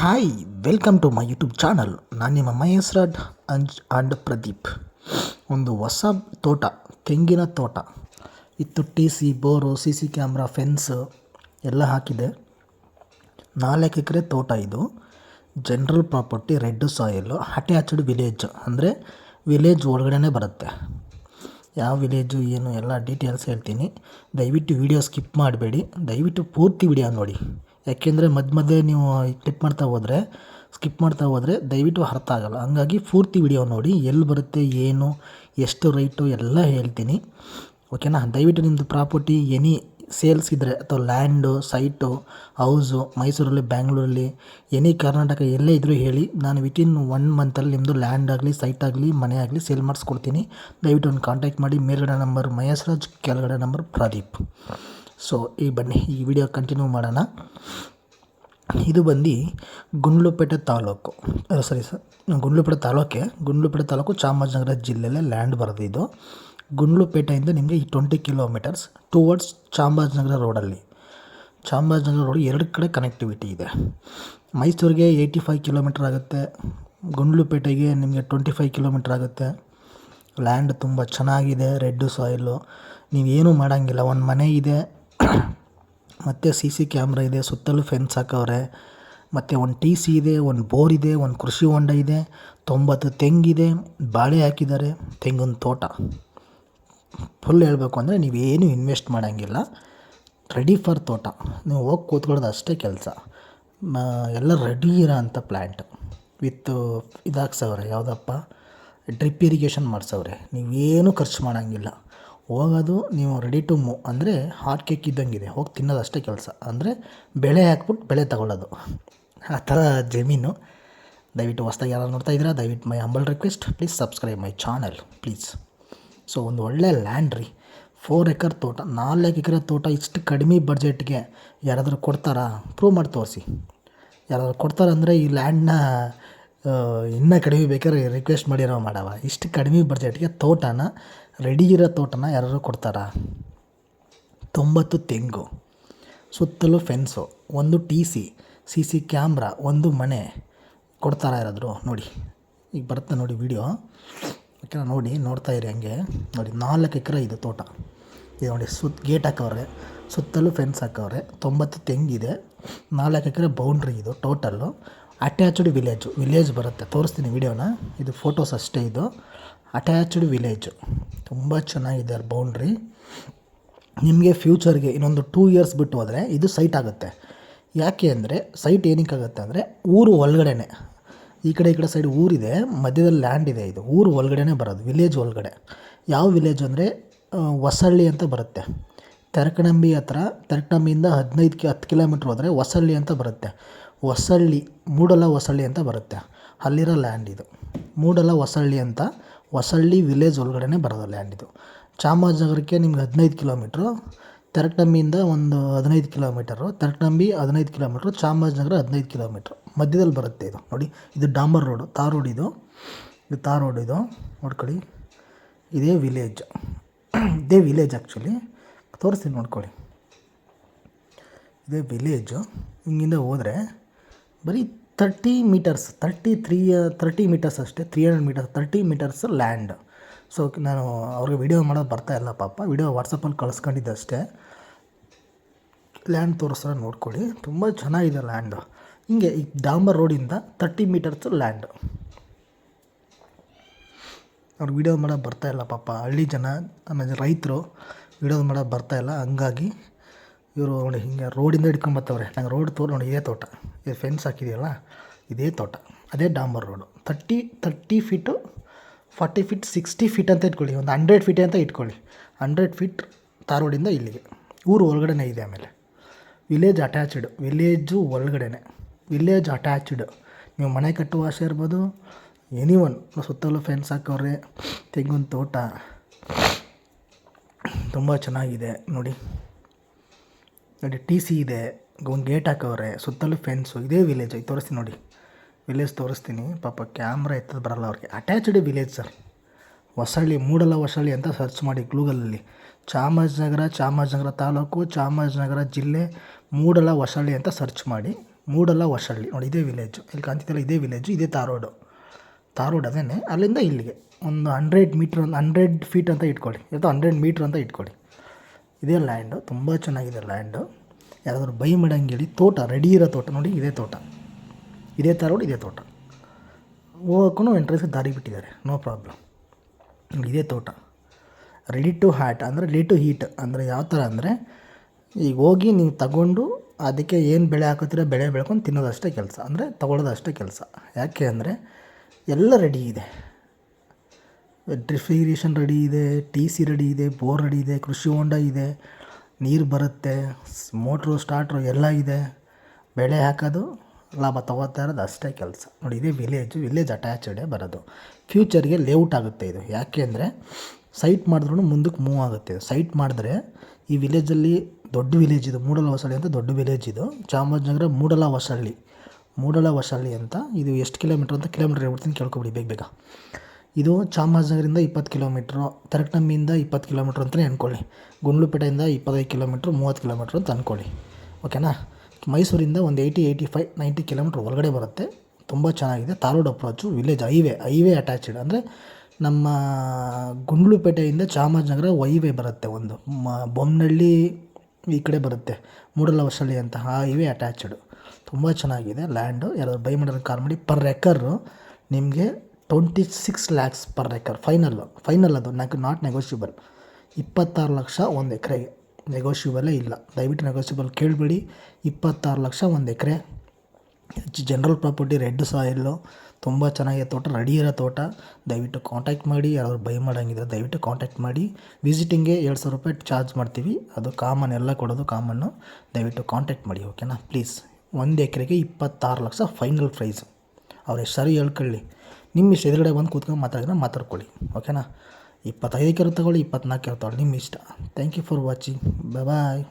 Hi welcome to my YouTube channel ನಾನು ನಿಮ್ಮ ಮಹೇಶ್ ರಾಡ್ ಅಂಜ್ ಆ್ಯಂಡ್ ಪ್ರದೀಪ್. ಒಂದು ಹೊಸ ತೋಟ, ತೆಂಗಿನ ತೋಟ. ಇತ್ತು T C bore C C camera fence ಎಲ್ಲ ಹಾಕಿದೆ. ನಾಲ್ಕು ಎಕರೆ ತೋಟ ಇದು. General property red soil attached village ಅಂದರೆ ವಿಲೇಜ್ ಒಳಗಡೆನೇ ಬರುತ್ತೆ. ಯಾವ ವಿಲೇಜು ಏನು, ಎಲ್ಲ ಡೀಟೇಲ್ಸ್ ಹೇಳ್ತೀನಿ. ದಯವಿಟ್ಟು ವಿಡಿಯೋ ಸ್ಕಿಪ್ ಮಾಡಬೇಡಿ. ದಯವಿಟ್ಟು ಪೂರ್ತಿ ವಿಡಿಯೋ ನೋಡಿ. ಯಾಕೆಂದರೆ ಮಧ್ಯ ಮಧ್ಯೆ ನೀವು ಕ್ಲಿಪ್ ಮಾಡ್ತಾ ಹೋದರೆ ಸ್ಕಿಪ್ ಮಾಡ್ತಾ ಹೋದರೆ ದಯವಿಟ್ಟು ಅರ್ಥ ಆಗೋಲ್ಲ. ಹಂಗಾಗಿ ಪೂರ್ತಿ ವಿಡಿಯೋ ನೋಡಿ, ಎಲ್ಲಿ ಬರುತ್ತೆ, ಏನು, ಎಷ್ಟು ರೈಟು ಎಲ್ಲ ಹೇಳ್ತೀನಿ. ಓಕೆನಾ ದಯವಿಟ್ಟು ನಿಮ್ಮದು ಪ್ರಾಪರ್ಟಿ ಎನಿ ಸೇಲ್ಸ್ ಇದ್ದರೆ ಅಥವಾ ಲ್ಯಾಂಡು ಸೈಟು ಹೌಸು ಮೈಸೂರಲ್ಲಿ, ಬ್ಯಾಂಗ್ಳೂರಲ್ಲಿ ಎನಿ ಕರ್ನಾಟಕ ಎಲ್ಲೇ ಇದ್ದರೂ ಹೇಳಿ, ನಾನು ವಿತಿನ್ ಒನ್ ಮಂತಲ್ಲಿ ನಿಮ್ಮದು ಲ್ಯಾಂಡ್ ಆಗಲಿ ಸೈಟ್ ಆಗಲಿ, ಮನೆ ಆಗಲಿ ಸೇಲ್ ಮಾಡಿಸ್ಕೊಡ್ತೀನಿ. ದಯವಿಟ್ಟು ಒಂದು ಕಾಂಟ್ಯಾಕ್ಟ್ ಮಾಡಿ, ಮೇಲ್ಗಡೆ ನಂಬರ್ ಮಹೇಶ್ ರಾಜ್ ಕೆಳಗಡೆ ನಂಬರ್ ಪ್ರದೀಪ್. ಸೊ ಈ ಬನ್ನಿ, ಈ ವಿಡಿಯೋ ಕಂಟಿನ್ಯೂ ಮಾಡೋಣ. ಇದು ಬಂದು ಗುಂಡ್ಲುಪೇಟೆ ತಾಲೂಕು. ಸರಿ ಸರ್ ಗುಂಡ್ಲುಪೇಟೆ ತಾಲೂಕೆ, ಗುಂಡ್ಲುಪೇಟೆ ತಾಲೂಕು ಚಾಮರಾಜನಗರ ಜಿಲ್ಲೆಯಲ್ಲೇ ಲ್ಯಾಂಡ್ ಬರೋದು ಇದು. ಗುಂಡ್ಲುಪೇಟೆಯಿಂದ ನಿಮಗೆ ಈ ಟ್ವೆಂಟಿ ಕಿಲೋಮೀಟರ್ಸ್ ಟುವರ್ಡ್ಸ್ ಚಾಮರಾಜನಗರ ರೋಡಲ್ಲಿ ಚಾಮರಾಜನಗರ ರೋಡ್ ಎರಡು ಕಡೆ ಕನೆಕ್ಟಿವಿಟಿ ಇದೆ. ಮೈಸೂರಿಗೆ ಏಯ್ಟಿ ಫೈವ್ ಕಿಲೋಮೀಟ್ರ್ ಆಗುತ್ತೆ. ಗುಂಡ್ಲುಪೇಟೆಗೆ ನಿಮಗೆ ಟ್ವೆಂಟಿ ಫೈವ್ ಕಿಲೋಮೀಟ್ರ್ ಆಗುತ್ತೆ. ಲ್ಯಾಂಡ್ ತುಂಬ ಚೆನ್ನಾಗಿದೆ ರೆಡ್ ಸಾಯಿಲು ನೀವೇನು ಮಾಡೋಂಗಿಲ್ಲ. ಒಂದು ಮನೆ ಇದೆ. ಮತ್ತು ಸಿ ಸಿ ಕ್ಯಾಮ್ರಾ ಇದೆ, ಸುತ್ತಲೂ ಫೆನ್ಸ್ ಹಾಕವ್ರೆ. ಮತ್ತು ಒಂದು ಟಿ ಸಿ ಇದೆ, ಒಂದು ಬೋರ್ ಇದೆ, ಒಂದು ಕೃಷಿ ಹೊಂಡ ಇದೆ, ತೊಂಬತ್ತು ತೆಂಗಿದೆ ಬಾಳೆ ಹಾಕಿದ್ದಾರೆ, ತೆಂಗಿನ ತೋಟ. ಫುಲ್ ಹೇಳಬೇಕು ಅಂದರೆ ನೀವೇನು ಇನ್ವೆಸ್ಟ್ ಮಾಡೋಂಗಿಲ್ಲ. ರೆಡಿ ಫಾರ್ ತೋಟ. ನೀವು ಹೋಗಿ ಕೂತ್ಕೊಳ್ಳೋದು ಅಷ್ಟೇ ಕೆಲಸ. ಎಲ್ಲ ರೆಡಿ ಇರೋ ಅಂಥ ಪ್ಲ್ಯಾಂಟ್ ವಿತ್ ಇದಾಕ್ಸವ್ರೆ ಯಾವುದಪ್ಪ? ಡ್ರಿಪ್ ಇರಿಗೇಷನ್ ಮಾಡಿಸವ್ರೆ. ನೀವೇನು ಖರ್ಚು ಮಾಡೋಂಗಿಲ್ಲ. ಹೋಗೋದು ನೀವು ರೆಡಿ ಟು ಮೂವ್ ಅಂದರೆ ಹಾಟ್ ಕೇಕ್ ಇದ್ದಂಗಿದೆ, ಹೋಗಿ ತಿನ್ನೋದು ಅಷ್ಟೇ ಕೆಲಸ. ಅಂದರೆ ಬೆಳೆ ಹಾಕ್ಬಿಟ್ಟು ಬೆಳೆ ತಗೊಳ್ಳೋದು. ಆ ಥರ ಜಮೀನು. ದಯವಿಟ್ಟು ಹೊಸ್ದಾಗಿ ಯಾರು ನೋಡ್ತಾ ಇದ್ದೀರಾ, ದಯವಿಟ್ಟು my humble request please subscribe my channel please so ಒಂದು ಒಳ್ಳೆ ಲ್ಯಾಂಡ್ ರೀ. ಫೋರ್ ಎಕರ್ ತೋಟ, ನಾಲ್ಕು ಎಕರೆ ತೋಟ ಇಷ್ಟು ಕಡಿಮೆ ಬಡ್ಜೆಟ್ಗೆ ಯಾರಾದರೂ ಕೊಡ್ತಾರಾ? ಪ್ರೂವ್ ಮಾಡಿ ತೋರಿಸಿ. ಯಾರಾದರೂ ಕೊಡ್ತಾರಂದರೆ ಈ ಲ್ಯಾಂಡ್ನ ಇನ್ನೂ ಕಡಿಮೆ ಬೇಕಾದ್ರೆ ರಿಕ್ವೆಸ್ಟ್ ಮಾಡಿರೋ ಮಾಡವ. ಇಷ್ಟು ಕಡಿಮೆ ಬಜೆಟ್ಗೆ ತೋಟನ ರೆಡಿ ಇರೋ ತೋಟನ ಯಾರಾದ್ರು ಕೊಡ್ತಾರಾ? ತೊಂಬತ್ತು ತೆಂಗು, ಸುತ್ತಲೂ ಫೆನ್ಸು ಒಂದು T C C C camera ಒಂದು ಮನೆ ಕೊಡ್ತಾರಾ ಯಾರಾದರೂ? ನೋಡಿ, ಈಗ ಬರುತ್ತೆ ನೋಡಿ ವಿಡಿಯೋ ಓಕೆನಾ, ನೋಡಿ, ನೋಡ್ತಾ ಇರಿ ಹಂಗೆ. ನೋಡಿ, ನಾಲ್ಕು ಎಕರೆ ಇದು ತೋಟ. ಇದು ನೋಡಿ ಸುತ್ತ ಗೇಟ್ ಹಾಕವ್ರೆ, ಸುತ್ತಲೂ ಫೆನ್ಸ್ ಹಾಕವ್ರೆ, ತೊಂಬತ್ತು ತೆಂಗಿದೆ, ನಾಲ್ಕು ಎಕರೆ ಬೌಂಡ್ರಿ ಇದು ಟೋಟಲ್ಲು ಅಟ್ಯಾಚ್ಡ್ ವಿಲೇಜು ವಿಲೇಜ್ ಬರುತ್ತೆ. ತೋರಿಸ್ತೀನಿ ವಿಡಿಯೋನ. ಇದು ಫೋಟೋಸ್ ಅಷ್ಟೇ ಇದು. ಅಟ್ಯಾಚ್ಡ್ ವಿಲೇಜು ತುಂಬ ಚೆನ್ನಾಗಿದೆ ಅಲ್ಲಿ ಬೌಂಡ್ರಿ ನಿಮಗೆ ಫ್ಯೂಚರ್ಗೆ ಇನ್ನೊಂದು ಟೂ ಇಯರ್ಸ್ ಬಿಟ್ಟು ಹೋದರೆ ಇದು ಸೈಟ್ ಆಗುತ್ತೆ. ಯಾಕೆ ಅಂದರೆ ಸೈಟ್ ಏನಕ್ಕಾಗುತ್ತೆ ಅಂದರೆ ಊರು ಒಳಗಡೆನೆ. ಈ ಕಡೆ ಈ ಕಡೆ ಸೈಡ್ ಊರಿದೆ, ಮಧ್ಯದಲ್ಲಿ ಲ್ಯಾಂಡ್ ಇದೆ ಇದು. ಊರು ಒಳಗಡೆನೇ ಬರೋದು ವಿಲೇಜ್ ಒಳಗಡೆ. ಯಾವ ವಿಲೇಜ್ ಅಂದರೆ ಹೊಸಳ್ಳಿ ಅಂತ ಬರುತ್ತೆ. ತೆರಕಣಂಬಿ ಹತ್ರ ತೆರಕಣಂಬಿಯಿಂದ ಹದಿನೈದು ಕಿ ಹತ್ತು ಕಿಲೋಮೀಟ್ರ್ ಹೋದರೆ ಹೊಸಳ್ಳಿ ಅಂತ ಬರುತ್ತೆ. ಹೊಸಳ್ಳಿ, ಮೂಡಲ ಹೊಸಳ್ಳಿ ಅಂತ ಬರುತ್ತೆ. ಅಲ್ಲಿರೋ ಲ್ಯಾಂಡ್ ಇದು. ಮೂಡಲ ಹೊಸಳ್ಳಿ ಅಂತ ಹೊಸಳ್ಳಿ ವಿಲೇಜ್ ಒಳಗಡೆನೇ ಬರೋದು ಲ್ಯಾಂಡ್ ಇದು. ಚಾಮರಾಜನಗರಕ್ಕೆ ನಿಮ್ಗೆ ಹದಿನೈದು ಕಿಲೋಮೀಟ್ರು ತೆರಕನಂಬಿಯಿಂದ ಒಂದು ಹದಿನೈದು ಕಿಲೋಮೀಟರು ತೆರಕ್ಟಂಬಿ ಹದಿನೈದು ಕಿಲೋಮೀಟ್ರು ಚಾಮರಾಜನಗರ ಹದಿನೈದು ಕಿಲೋಮೀಟ್ರು ಮಧ್ಯದಲ್ಲಿ ಬರುತ್ತೆ ಇದು. ನೋಡಿ, ಇದು ಡಾಂಬರ್ ರೋಡು ತಾರ್ ರೋಡ್ ಇದು. ಇದು ತಾರ್ ರೋಡ್ ಇದು. ನೋಡ್ಕೊಳ್ಳಿ. ಇದೇ ವಿಲೇಜ್ ಇದೇ ವಿಲೇಜ್ ಆ್ಯಕ್ಚುಲಿ ತೋರಿಸ್ತೀನಿ ನೋಡ್ಕೊಳ್ಳಿ. ಇದೇ ವಿಲೇಜು ಹಿಂಗಿಂದ ಹೋದರೆ ಬರೀ thirty metres thirty three thirty metres ಅಷ್ಟೇ three hundred metres thirty metres land so ನಾನು ಅವ್ರಿಗೆ ವಿಡಿಯೋ ಮಾಡೋದು ಬರ್ತಾ ಇಲ್ಲ ಪಾಪ. ವೀಡಿಯೋ ವಾಟ್ಸಪ್ಪಲ್ಲಿ ಕಳಿಸ್ಕೊಂಡಿದ್ದೆ ಅಷ್ಟೇ. ಲ್ಯಾಂಡ್ ತೋರಿಸ್ತಾರೆ ನೋಡ್ಕೊಳ್ಳಿ. ತುಂಬ ಚೆನ್ನಾಗಿದೆ ಲ್ಯಾಂಡ್ ಹಿಂಗೆ ಈ ಡಾಂಬರ್ ರೋಡಿಂದ ತರ್ಟಿ ಮೀಟರ್ಸ್ ಲ್ಯಾಂಡ್ ಅವ್ರು ವೀಡಿಯೋ ಮಾಡೋಕ್ಕೆ ಬರ್ತಾ ಇಲ್ಲ ಪಾಪ. ಹಳ್ಳಿ ಜನ ಆಮೇಲೆ ರೈತರು ವೀಡಿಯೋ ಮಾಡೋಕ್ಕೆ ಬರ್ತಾ ಇಲ್ಲ. ಹಂಗಾಗಿ ಇವರು ನೋಡಿ ಹಿಂಗೆ ರೋಡಿಂದ ಹಿಡ್ಕೊಂಬತ್ತವ್ರೆ. ನಂಗೆ ರೋಡ್ ತೋರ್ ನೋಡಿ ಇದೇ ತೋಟ. ಇದು ಫೆನ್ಸ್ ಹಾಕಿದೆಯಲ್ಲ ಇದೇ ತೋಟ. ಅದೇ ಡಾಂಬರ್ road. Thirty thirty feet forty feet sixty feet ಅಂತ ಇಟ್ಕೊಳ್ಳಿ. ಒಂದು ಹಂಡ್ರೆಡ್ ಫೀಟ್ ಅಂತ ಇಟ್ಕೊಳ್ಳಿ. ಹಂಡ್ರೆಡ್ ಫೀಟ್ ತಾರ್ ರೋಡಿಂದ ಇಲ್ಲಿಗೆ. ಊರು ಒಳಗಡೆನೇ ಇದೆ ಆಮೇಲೆ. ವಿಲೇಜ್ ಅಟ್ಯಾಚ್ಡ್ ವಿಲೇಜು ಒಳಗಡೆನೆ. ವಿಲೇಜ್ ಅಟ್ಯಾಚ್ಡ್ ನೀವು ಮನೆ ಕಟ್ಟುವ ಆಸೆ ಇರ್ಬೋದು. ಎನಿ ಒನ್ ಸುತ್ತಲೂ ಫೆನ್ಸ್ ಹಾಕೋರೆ ತೆಂಗಿನ ತೋಟ. ತುಂಬ ಚೆನ್ನಾಗಿದೆ. ನೋಡಿ. ನೋಡಿ ಟಿ ಸಿ ಇದೆ. ಒಂದು ಗೇಟ್ ಹಾಕವ್ರೆ. ಸುತ್ತಲೂ ಫೆನ್ಸು ಇದೇ ವಿಲೇಜ್ ಇದು ತೋರಿಸ್ತೀನಿ ನೋಡಿ. ವಿಲೇಜ್ ತೋರಿಸ್ತೀನಿ. ಪಾಪ ಕ್ಯಾಮ್ರಾ ಎತ್ತದ ಬರಲ್ಲ ಅವ್ರಿಗೆ. Attached village sir Hosalli, Moodala Hosalli ಅಂತ ಸರ್ಚ್ ಮಾಡಿ ಗೂಗಲಲ್ಲಿ ಚಾಮರಾಜನಗರ ಚಾಮರಾಜನಗರ ತಾಲೂಕು ಚಾಮರಾಜನಗರ ಜಿಲ್ಲೆ, ಮೂಡಲ ಹೊಸಳ್ಳಿ ಅಂತ ಸರ್ಚ್ ಮಾಡಿ. ಮೂಡಲ ಹೊಸಳ್ಳಿ. ನೋಡಿ, ಇದೇ ವಿಲೇಜು ಇಲ್ಲಿ ಕಾಣ್ತಿದ್ದಲ್ಲ ಇದೇ ವಿಲೇಜು ಇದೇ ತಾರೋಡು ತಾರೋಡ್ ಅದೇನೆ. ಅಲ್ಲಿಂದ ಇಲ್ಲಿಗೆ. ಒಂದು ಹಂಡ್ರೆಡ್ ಮೀಟ್ರ್ ಒಂದು ಹಂಡ್ರೆಡ್ ಫೀಟ್ ಅಂತ ಇಟ್ಕೊಳ್ಳಿ. ಅಥವಾ ಹಂಡ್ರೆಡ್ ಮೀಟ್ರ್ ಅಂತ ಇಟ್ಕೊಳ್ಳಿ. ಇದೇ ಲ್ಯಾಂಡು ತುಂಬ ಚೆನ್ನಾಗಿದೆ ಲ್ಯಾಂಡು ಯಾರಾದರೂ ಬೈ ಮಾಡಂಗೆ ಹೇಳಿ ತೋಟ ರೆಡಿ ಇರೋ ತೋಟ, ನೋಡಿ ಇದೇ ತೋಟ. ಇದೇ ತಾರೋಡ್ ಇದೇ ತೋಟ. ಹೋಗೋಕ್ಕೂ ಎಂಟ್ರೆನ್ಸ್ ದಾರಿ ಬಿಟ್ಟಿದ್ದಾರೆ ನೋ ಪ್ರಾಬ್ಲಮ್ ಇದೇ ತೋಟ. ರೆಡಿ ಟು ಹ್ಯಾಟ್ ಅಂದರೆ ರೆಡಿ ಟು ಹೀಟ್ ಅಂದರೆ ಯಾವ ಥರ ಅಂದರೆ, ಈಗ ಹೋಗಿ ನೀವು ತಗೊಂಡು ಅದಕ್ಕೆ ಏನು ಬೆಳೆ ಹಾಕೋತೀರ ಬೆಳೆ ಬೆಳ್ಕೊಂಡು ತಿನ್ನೋದಷ್ಟೇ ಕೆಲಸ, ಅಂದರೆ ತಗೊಳ್ಳೋದಷ್ಟೇ ಕೆಲಸ. ಯಾಕೆ ಅಂದರೆ, ಎಲ್ಲ ರೆಡಿ ಇದೆ. ಡ್ರಿಪ್ ಇರಿಗೇಷನ್ ರೆಡಿ ಇದೆ ಟಿ ಸಿ ರೆಡಿ ಇದೆ ಬೋರ್ ರೆಡಿ ಇದೆ, ಕೃಷಿ ಹೊಂಡ ಇದೆ, ನೀರು ಬರುತ್ತೆ ಮೋಟ್ರು ಸ್ಟಾರ್ಟ್ರು ಎಲ್ಲ ಇದೆ. ಬೆಳೆ ಹಾಕೋದು ಲಾಭ ತಗೋತಾ ಇರೋದು ಅಷ್ಟೇ ಕೆಲಸ. ನೋಡಿ ಇದೇ ವಿಲೇಜು ವಿಲೇಜ್ ಅಟ್ಯಾಚಡೇ ಬರೋದು. ಫ್ಯೂಚರ್ಗೆ ಲೇಔಟ್ ಆಗುತ್ತೆ ಇದು. ಯಾಕೆ ಅಂದರೆ ಸೈಟ್ ಮಾಡಿದ್ರೂ ಮುಂದಕ್ಕೆ ಮೂವ್ ಆಗುತ್ತೆ. ಸೈಟ್ ಮಾಡಿದ್ರೆ ಈ ವಿಲೇಜಲ್ಲಿ ದೊಡ್ಡ ವಿಲೇಜ್ ಇದು, ಮೂಡಲ ಹೊಸಳ್ಳಿ ಅಂತ ದೊಡ್ಡ ವಿಲೇಜ್ ಇದು. ಚಾಮರಾಜನಗರ ಮೂಡಲ ಹೊಸಳ್ಳಿ. ಮೂಡಲ ಹೊಸಳ್ಳಿ ಅಂತ ಇದು ಎಷ್ಟು ಕಿಲೋಮೀಟ್ರ್ ಅಂತ ಕಿಲೋಮೀಟ್ರ್ ಹೇಳ್ಬಿಡ್ತೀನಿ ಕೇಳ್ಕೊಬಿಡಿ ಬೇಗ ಬೇಗ. ಇದು ಚಾಮರಾಜನಗರದಿಂದ ಇಪ್ಪತ್ತು ಕಿಲೋಮೀಟ್ರು, ತರಕ್ನಮ್ಮಿಯಿಂದ ಇಪ್ಪತ್ತು ಕಿಲೋಮೀಟ್ರ್ ಅಂತಲೇ ಅಂದ್ಕೊಳ್ಳಿ ಗುಂಡ್ಲುಪೇಟೆಯಿಂದ ಇಪ್ಪತ್ತೈದು ಕಿಲೋಮೀಟ್ರು, ಮೂವತ್ತು ಕಿಲೋಮೀಟ್ರ್ ಅಂತ ಅಂದ್ಕೊಳ್ಳಿ ಓಕೆನಾ? ಮೈಸೂರಿಂದ ಒಂದು eighty eighty five, ninety kilometre ಒಳಗಡೆ ಬರುತ್ತೆ. ತುಂಬ ಚೆನ್ನಾಗಿದೆ. Tar road approach village, highway highway attached ಅಂದರೆ ನಮ್ಮ ಗುಂಡ್ಲುಪೇಟೆಯಿಂದ ಚಾಮರಾಜನಗರ ಹೈವೇ ಬರುತ್ತೆ ಒಂದು. ಮ ಬೊಮ್ಮನಹಳ್ಳಿ ಈ ಕಡೆ ಬರುತ್ತೆ. ಮೂಡಲವಶಳ್ಳಿ ಅಂತ ಹೈವೇ ಅಟ್ಯಾಚ್ಡು ತುಂಬ ಚೆನ್ನಾಗಿದೆ ಲ್ಯಾಂಡು ಯಾರಾದ್ರು ಬೈ ಮಾಡೋದು ಕಾಲ್ ಮಾಡಿ ಪರ್ ಎಕರು ನಿಮಗೆ twenty six lakhs per acre final final ಅದು. ನಾಕ್ ನಾಟ್ ನೆಗೋಷಿಯಬಲ್ ಇಪ್ಪತ್ತಾರು ಲಕ್ಷ ಒಂದು ಎಕರೆಗೆ ನೆಗೋಷಿಯಬಲೇ ಇಲ್ಲ. ದಯವಿಟ್ಟು ನೆಗೋಷಿಯಬಲ್ ಕೇಳಬೇಡಿ. ಇಪ್ಪತ್ತಾರು ಲಕ್ಷ ಒಂದು ಎಕರೆ. ಜನರಲ್ ಪ್ರಾಪರ್ಟಿ ರೆಡ್ ಸಾಯಿಲ್ಲು ತುಂಬ ಚೆನ್ನಾಗಿದೆ ತೋಟ ರೆಡಿ ಇರೋ ತೋಟ. ದಯವಿಟ್ಟು ಕಾಂಟ್ಯಾಕ್ಟ್ ಮಾಡಿ. ಯಾರು ಬೈ ಮಾಡೋಂಗಿದ್ರೆ ದಯವಿಟ್ಟು ಕಾಂಟ್ಯಾಕ್ಟ್ ಮಾಡಿ. ವಿಸಿಟಿಂಗ್ಗೆ ಎರಡು ಸಾವಿರ ರೂಪಾಯಿ ಚಾರ್ಜ್ ಮಾಡ್ತೀವಿ. ಅದು ಕಾಮನ್ ಎಲ್ಲ ಕೊಡೋದು ಕಾಮನ್ನು ದಯವಿಟ್ಟು ಕಾಂಟ್ಯಾಕ್ಟ್ ಮಾಡಿ ಓಕೆನಾ ಪ್ಲೀಸ್ ಒಂದು ಎಕರೆಗೆ ಇಪ್ಪತ್ತಾರು ಲಕ್ಷ ಫೈನಲ್ ಪ್ರೈಸು ಅವ್ರು ಸರಿ ಹೇಳ್ಕೊಳ್ಳಿ. ನಿಮ್ಮ ಇಷ್ಟ ಎದುರುಗಡೆ ಬಂದು ಕೂತ್ಕೊಂಡು ಮಾತಾಡಿದ್ರೆ ಮಾತಾಡ್ಕೊಳ್ಳಿ ಓಕೆನಾ ಇಪ್ಪತ್ತೈದು ಎಕರೆ ತೊಗೊಳ್ಳಿ ಇಪ್ಪತ್ನಾಲ್ಕು ಎಕರೆ ತೊಗೊಳ್ಳಿ, ನಿಮ್ಮ ಇಷ್ಟ. Thank you for watching bye